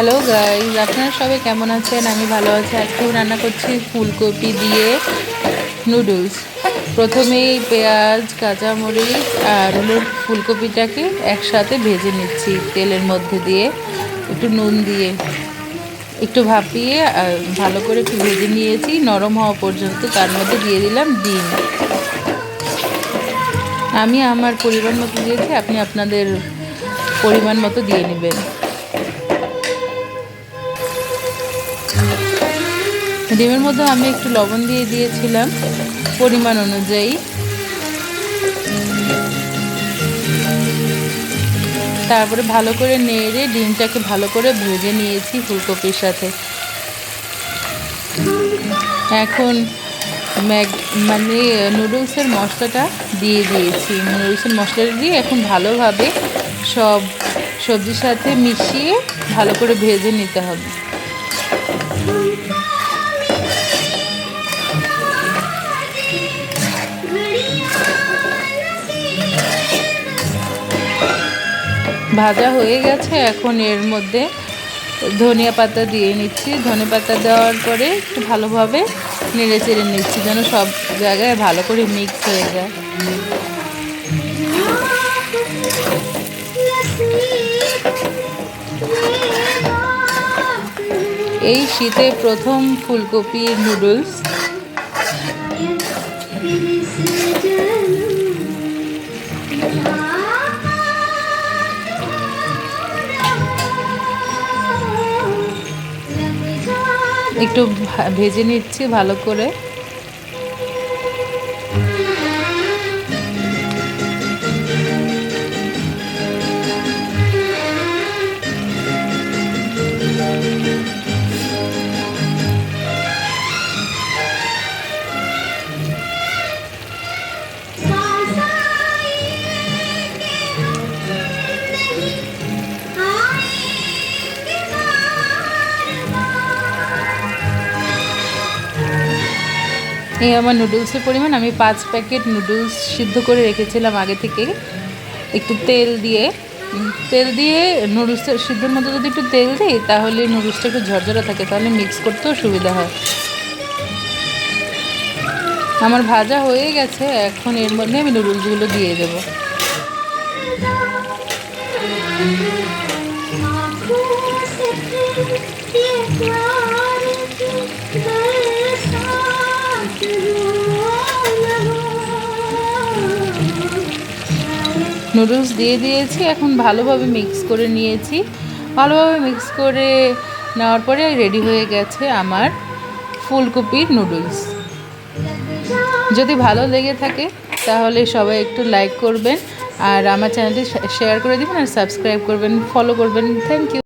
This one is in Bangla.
হ্যালো গাইজ আপনারা সবাই কেমন আছেন? আমি ভালো আছি। আজকেও রান্না করছি ফুলকপি দিয়ে নুডলস। প্রথমেই পেঁয়াজ, কাঁচামরিচ আর হলো ফুলকপিটাকে একসাথে ভেজে নিচ্ছি তেলের মধ্যে দিয়ে। একটু নুন দিয়ে। একটু ভাপিয়ে ভালো করে একটু ভেজে নিয়েছি। নরম হওয়া পর্যন্ত তার মধ্যে দিয়ে দিলাম ডিম। আমি আমার পরিমাণ মতো দিয়েছি। আপনি আপনাদের পরিমাণ মতো দিয়ে নেবেন। ডিমের মধ্যে আমি একটু লবণ দিয়ে দিয়েছিলাম পরিমাণ অনুযায়ী। তারপরে ভালো করে নেড়ে ডিমটাকে ভালো করে ভেজে নিয়েছি ফুলকপির সাথে। এখন ম্যাগ মানে নুডলসের মশলাটা দিয়ে দিয়েছি। নুডলসের মশলাটা দিয়ে এখন ভালোভাবে সব সবজির সাথে মিশিয়ে ভালো করে ভেজে নিতে হবে। ভাজা হয়ে গেছে, এখন এর মধ্যে ধনিয়া পাতা দিয়ে নিচ্ছি। ধনে পাতা দেওয়ার পরে একটু ভালোভাবে নেড়ে চেড়ে নিচ্ছি, যেন সব জায়গায় ভালো করে মিক্স হয়ে যায়। এই শীতে প্রথম ফুলকপির নুডলস। একটু ভেজে নিচ্ছি ভালো করে। এই আমার নুডলসের পরিমাণ, আমি পাঁচ প্যাকেট নুডলস সিদ্ধ করে রেখেছিলাম আগে থেকে। একটু তেল দিয়ে তেল দিয়ে নুডলসের সিদ্ধর মধ্যে যদি একটু তেল দিই, তাহলে নুডলসটা একটু ঝরঝরা থাকে, তাহলে মিক্স করতেও সুবিধা হয়। আমার ভাজা হয়ে গেছে, এখন এর মধ্যে আমি নুডলসগুলো দিয়ে দেবো। নুডলস দিয়ে দিয়েছি, এখন ভালোভাবে মিক্স করে নিয়েছি। ভালোভাবে মিক্স করে নেওয়ার পরে রেডি হয়ে গেছে আমার ফুলকপির নুডলস যদি ভালো লেগে থাকে, তাহলে সবাই একটু লাইক করবেন, আর আমার চ্যানেলটি শেয়ার করে দেবেন, আর সাবস্ক্রাইব করবেন ফলো করবেন। Thank you